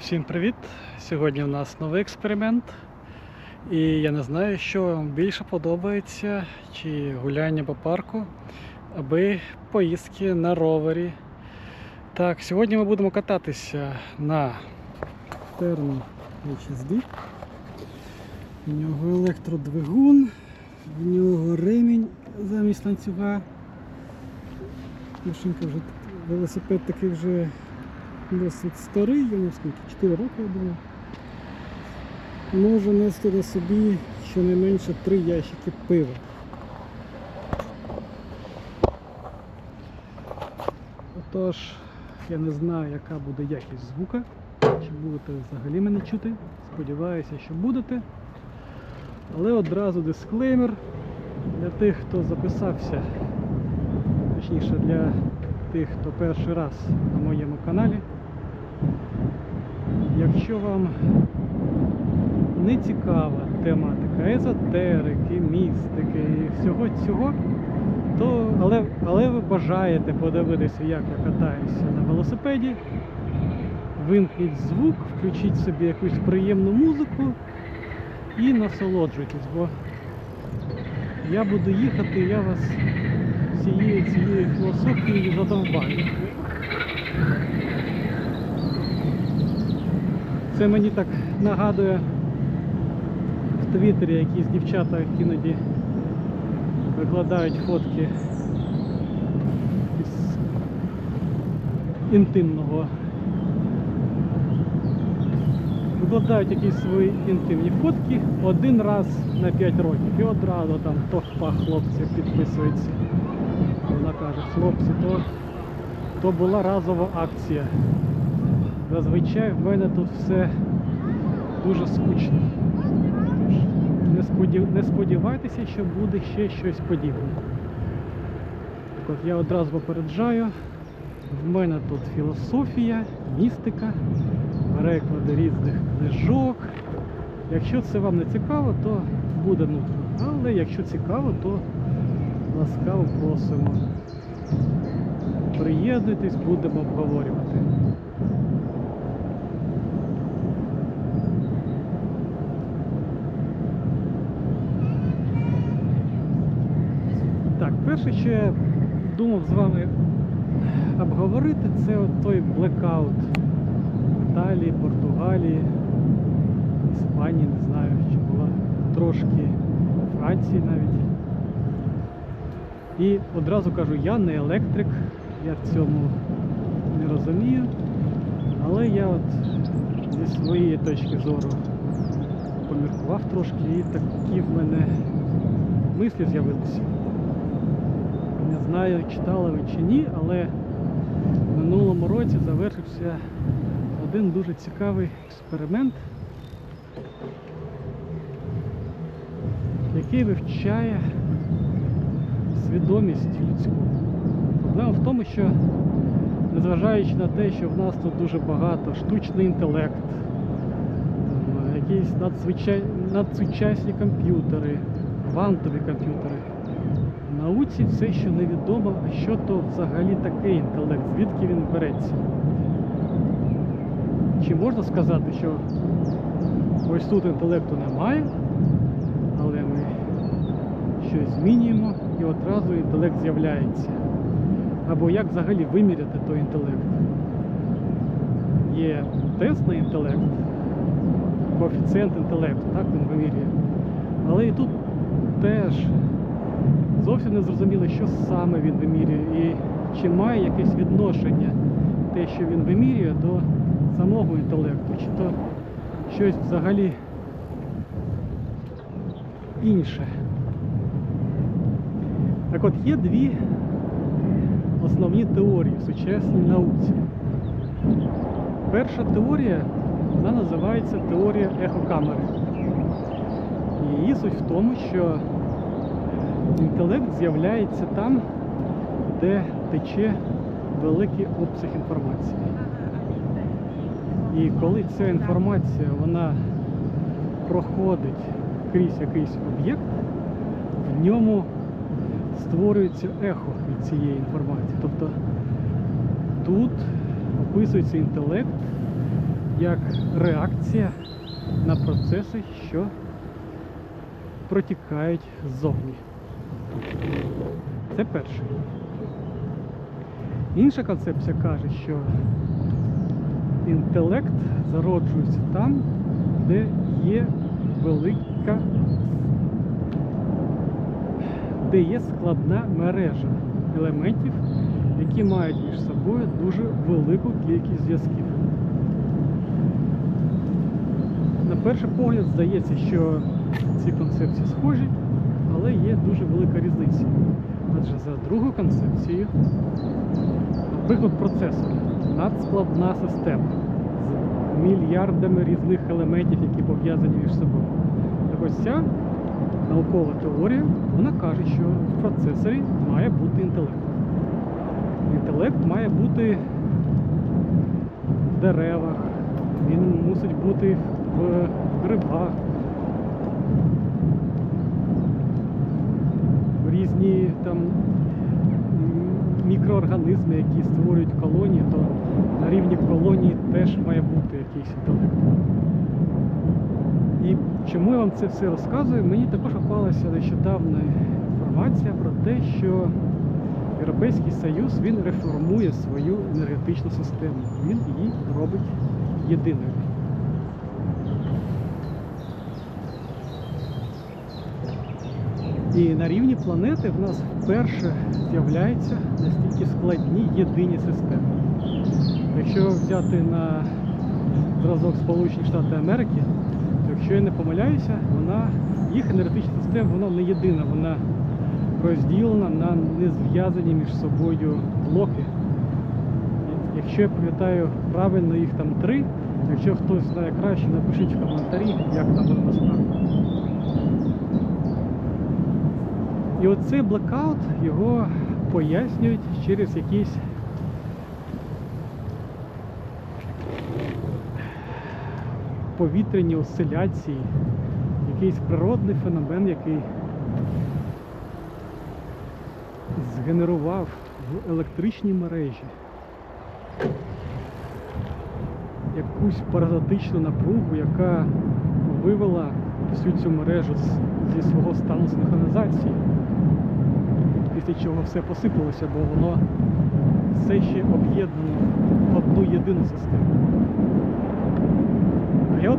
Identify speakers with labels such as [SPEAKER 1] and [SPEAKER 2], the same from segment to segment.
[SPEAKER 1] Всім привіт! Сьогодні у нас новий експеримент. І я не знаю, що вам більше подобається, чи гуляння по парку, аби поїздки на ровері. Так, сьогодні ми будемо кататися на Терно HSD. У нього електродвигун, в нього ремінь замість ланцюга. Машинка вже велосипед такий вже досить старий, йому скільки 4 роки, я думаю. Може нести на собі щонайменше 3 ящики пива. Отож, я не знаю, яка буде якість звука, чи будете взагалі мене чути. Сподіваюся, що будете. Але одразу дисклеймер для тих, хто записався, точніше для тих, хто перший раз на моєму каналі. Якщо вам не цікава тематика езотерики, містики і всього цього, то але, але ви бажаєте подивитися, як я катаюся на велосипеді, вимкніть звук, включіть собі якусь приємну музику і насолоджуйтесь, бо я буду їхати, я вас цією цією філософією задовбаю. Це мені так нагадує в Твіттері якісь дівчата іноді викладають фотки із інтимного. Викладають якісь свої інтимні фотки один раз на 5 років. І одразу там товпа хлопців підписується. Вона каже, хлопці, то, то була разова акція. Зазвичай в мене тут все дуже скучно. Не, сподів... не сподівайтеся, що буде ще щось подібне. Так от я одразу попереджаю. В мене тут філософія, містика, переклади різних книжок. Якщо це вам не цікаво, то буде нудно. Але якщо цікаво, то ласкаво просимо. Приєднуйтесь, будемо обговорювати. Так, перше, що я думав з вами обговорити, це от той блекаут Італії, Португалії, Іспанії, не знаю, чи була трошки Франції навіть. І одразу кажу, я не електрик, я в цьому не розумію, але я от зі своєї точки зору поміркував трошки і такі в мене мислі з'явилися. Не знаю, читали ви чи ні, але в минулому році завершився один дуже цікавий експеримент, який вивчає свідомість людську. Проблема в тому, що незважаючи на те, що в нас тут дуже багато штучний інтелект, якісь надсучасні комп'ютери, квантові комп'ютери. Науці все ще невідомо, а що то взагалі таке інтелект, звідки він береться. Чи можна сказати, що ось тут інтелекту немає, але ми щось змінюємо і одразу інтелект з'являється. Або як взагалі виміряти той інтелект? Є тест на інтелект, коефіцієнт інтелекту, так він вимірює. Але і тут теж зовсім не зрозуміло, що саме він вимірює і чи має якесь відношення те, що він вимірює, до самого інтелекту, чи то щось взагалі інше. Так от є дві основні теорії в сучасній науці. Перша теорія, вона називається теорія ехокамери. І її суть в тому, що інтелект з'являється там, де тече великий обсяг інформації. І коли ця інформація вона проходить крізь якийсь об'єкт, в ньому створюється ехо від цієї інформації. Тобто тут описується інтелект як реакція на процеси, що протікають ззовні. Це перше. Інша концепція каже, що інтелект зароджується там, де є велика, де є складна мережа елементів, які мають між собою дуже велику кількість зв'язків. На перший погляд здається, що ці концепції схожі, але є дуже велика різниця. Адже за другою концепцією, наприклад, процесор надскладна система з мільярдами різних елементів, які пов'язані між собою. Так ось ця наукова теорія, вона каже, що в процесорі має бути інтелект. Інтелект має бути в деревах, він мусить бути в грибах, різні там мікроорганізми, які створюють колонії, то на рівні колонії теж має бути якийсь інтелект. І чому я вам це все розказую? Мені також попалася нещодавна інформація про те, що Європейський Союз він реформує свою енергетичну систему. Він її робить єдиною. І на рівні планети в нас вперше з'являються настільки складні єдині системи. Якщо взяти на зразок Сполучені Штати Америки, то якщо я не помиляюся, вона, їх енергетична система вона не єдина, вона розділена на незв'язані між собою блоки. Якщо я пам'ятаю правильно, їх там три. Якщо хтось знає краще, напишіть в коментарі, як там воно насправді. І оцей блекаут його пояснюють через якісь повітряні осциляції, якийсь природний феномен, який згенерував в електричній мережі якусь паразитичну напругу, яка вивела всю цю мережу зі свого стану синхронізації, після чого все посипалося, бо воно все ще об'єднано в одну єдину систему. А я от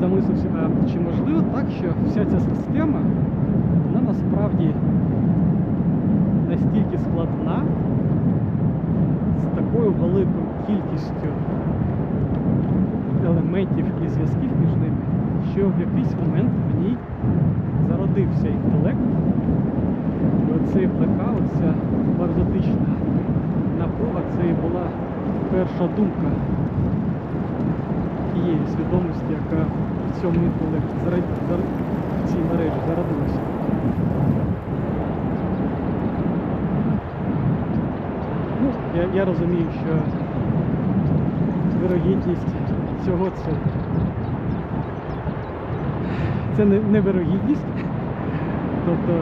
[SPEAKER 1] замислився, чи можливо так, що вся ця система, вона насправді настільки складна, з такою великою кількістю елементів і зв'язків між ними, що в якийсь момент в ній зародився інтелект, оцей блекаут, ця паразитична напруга, це і була перша думка тієї свідомості, яка в цьому інтелекті в цій мережі зародилася. Ну, я, я розумію, що вирогідність цього це, це не, не вирогідність. Тобто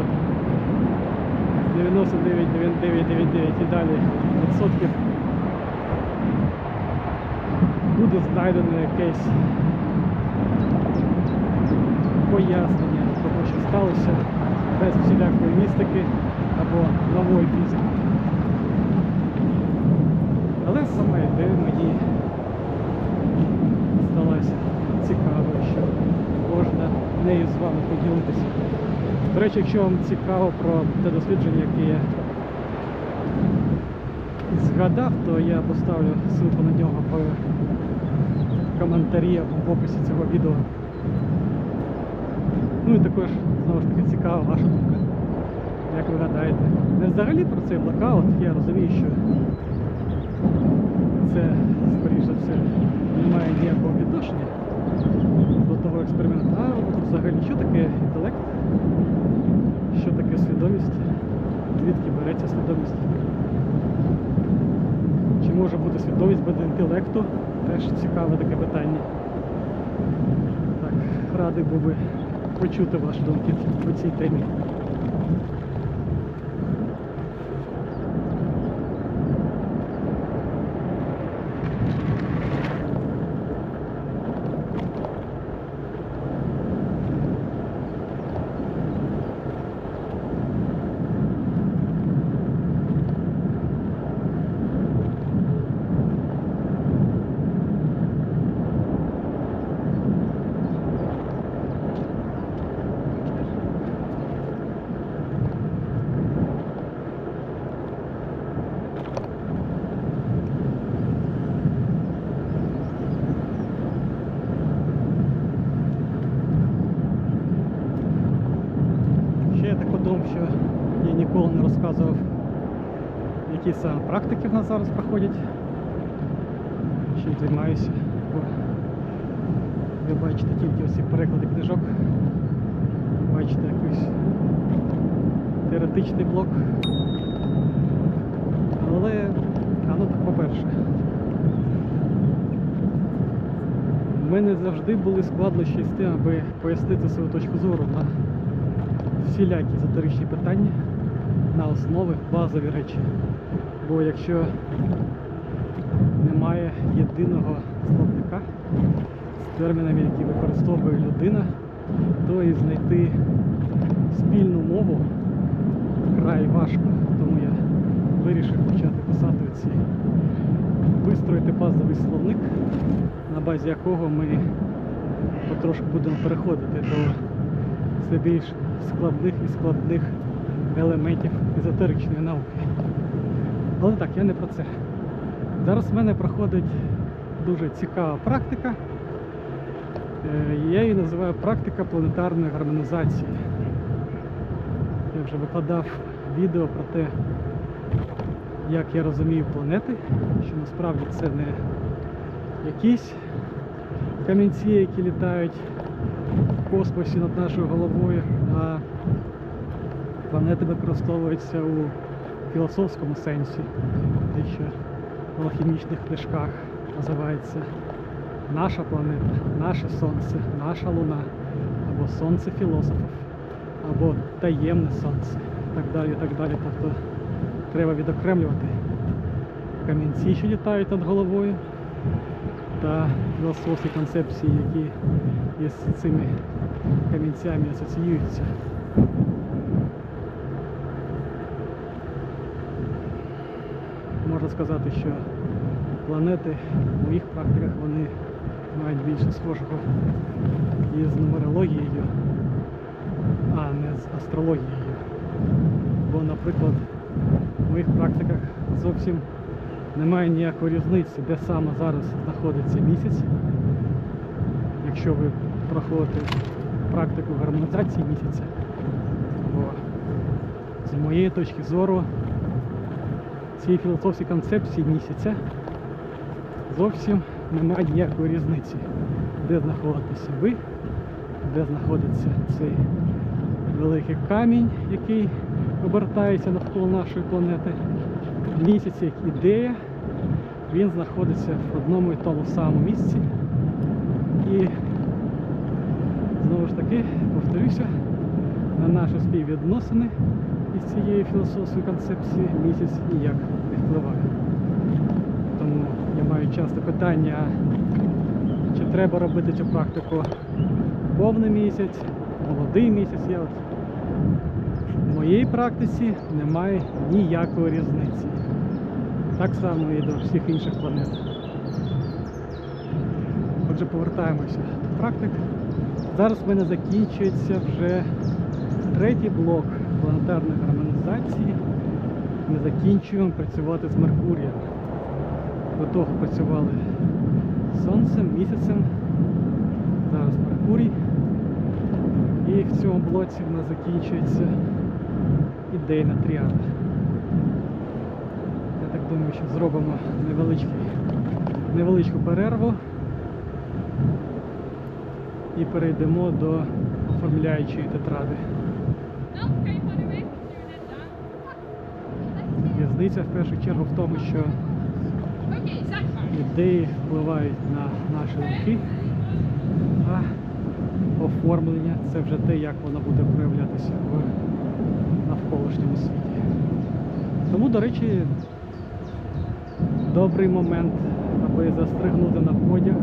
[SPEAKER 1] 99,9999 і далі відсотків буде знайдено якесь пояснення того, що сталося без всілякої містики або нової фізики. Але сама ідея мені здалася цікавою, що можна нею з вами поділитися. До речі, якщо вам цікаво про те дослідження, яке я згадав, то я поставлю ссылку на нього в коментарі в описі цього відео. Ну і також, знову ж таки, цікава ваша думка. Як ви гадаєте? Не взагалі про цей блокаут, я розумію, що це, скоріш за все, не має ніякого відношення того експерименту. А взагалі, що таке інтелект? Що таке свідомість? Звідки береться свідомість? Чи може бути свідомість без інтелекту? Теж цікаве таке питання. Так, радий був би почути ваші думки по цій темі. які саме практики в нас зараз проходять. Чим займаюся. Ви бачите тільки ці переклади книжок. Бачите якийсь теоретичний блок. Але, а ну так, по-перше, в мене завжди були складнощі з тим, аби пояснити свою точку зору на всілякі езотеричні питання, на основи, базові речі. Бо якщо немає єдиного словника з термінами, які використовує людина, то і знайти спільну мову край важко. Тому я вирішив почати писати ці, вистроїти базовий словник, на базі якого ми потрошку будемо переходити до все більш складних і складних елементів езотеричної науки. Але так, я не про це. Зараз в мене проходить дуже цікава практика. Е, Я її називаю практика планетарної гармонізації. Я вже викладав відео про те, як я розумію планети, що насправді це не якісь камінці, які літають в космосі над нашою головою, а планети використовуються у філософському сенсі, те, що в алхімічних книжках називається наша планета, наше сонце, наша луна, або сонце філософів, або таємне сонце, і так далі, і так далі. Тобто треба відокремлювати камінці, що літають над головою, та філософські концепції, які із цими камінцями асоціюються. Можна сказати, що планети в моїх практиках вони мають більше схожого із нумерологією, а не з астрологією. Бо, наприклад, в моїх практиках зовсім немає ніякої різниці, де саме зараз знаходиться місяць. Якщо ви проходите практику гармонізації місяця, бо з моєї точки зору ці філософські концепції місяця зовсім немає ніякої різниці, де знаходитеся ви, де знаходиться цей великий камінь, який обертається навколо нашої планети. Місяць як ідея, він знаходиться в одному і тому самому місці. І знову ж таки, повторюся, на наші співвідносини із цієї філософської концепції місяць ніяк не впливає. Тому я маю часто питання, чи треба робити цю практику повний місяць, молодий місяць. Я от в моїй практиці немає ніякої різниці. Так само і до всіх інших планет. Отже, повертаємося до практик. Зараз в мене закінчується вже третій блок планетарної гармонізації. Ми закінчуємо працювати з Меркурієм. До того працювали з Сонцем, місяцем. Зараз Меркурій. І в цьому блоці в нас закінчується ідейна тріада. Я так думаю, що зробимо невеличку перерву і перейдемо до оформляючої тетради. Різниця в першу чергу в тому, що ідеї впливають на наші думки, а оформлення це вже те, як воно буде проявлятися в навколишньому світі. Тому, до речі, добрий момент, аби застригнути на потяг,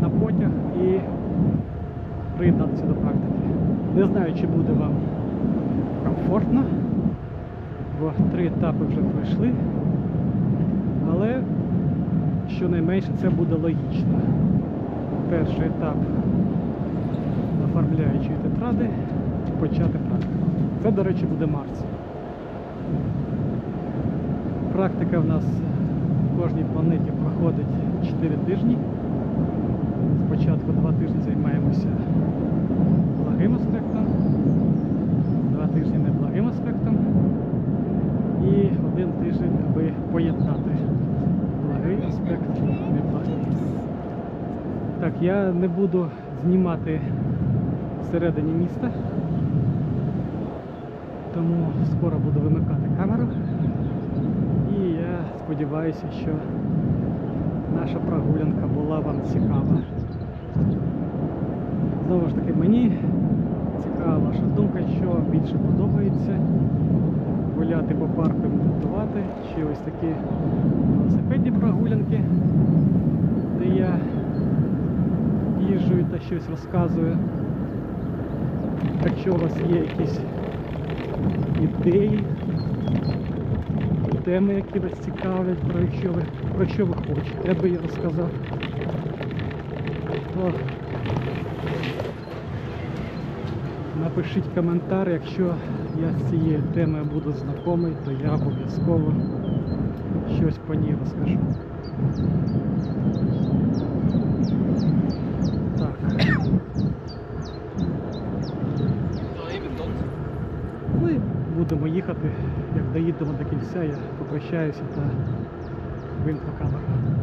[SPEAKER 1] на потяг і приєднатися до практики. Не знаю, чи буде вам комфортно, бо три етапи вже пройшли, але щонайменше це буде логічно. Перший етап оформляючої тетради почати практику. Це, до речі, буде Марс. Практика в нас в кожній планеті проходить 4 тижні. Спочатку 2 тижні займаємося благим аспектом, 2 тижні неблагим аспектом. Один тиждень, аби поєднати благий аспект неблагий. Так, я не буду знімати всередині міста, тому скоро буду вимикати камеру. І я сподіваюся, що наша прогулянка була вам цікава. Знову ж таки, мені цікава ваша думка, що більше подобається гуляти по парку і медитувати, чи ось такі велосипедні прогулянки, де я їжджу та щось розказую. Якщо у вас є якісь ідеї, теми, які вас цікавлять, про що ви, про що ви хочете, я би їй розказав. То напишіть коментар, якщо я з цією темою буду знайомий, то я обов'язково щось по ній розкажу. Так. І будемо їхати. Як доїдемо до кінця, я попрощаюся та вимкну камеру.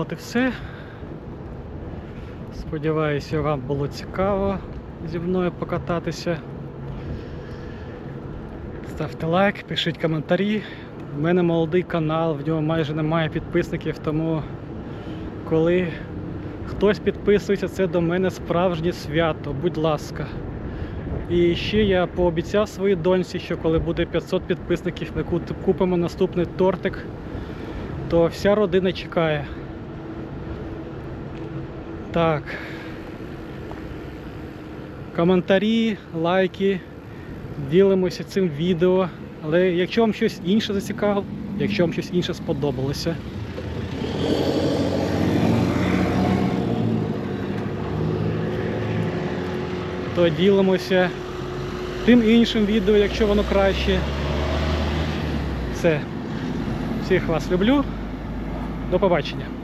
[SPEAKER 1] От і все. Сподіваюся, вам було цікаво зі мною покататися. Ставте лайк, пишіть коментарі. У мене молодий канал, в нього майже немає підписників, тому коли хтось підписується, це до мене справжнє свято, будь ласка. І ще я пообіцяв своїй доньці, що коли буде 500 підписників, ми купимо наступний тортик, то вся родина чекає. Так. Коментарі, лайки, ділимося цим відео. Але якщо вам щось інше зацікавило, якщо вам щось інше сподобалося, то ділимося тим іншим відео, якщо воно краще. Все. Всіх вас люблю. До побачення.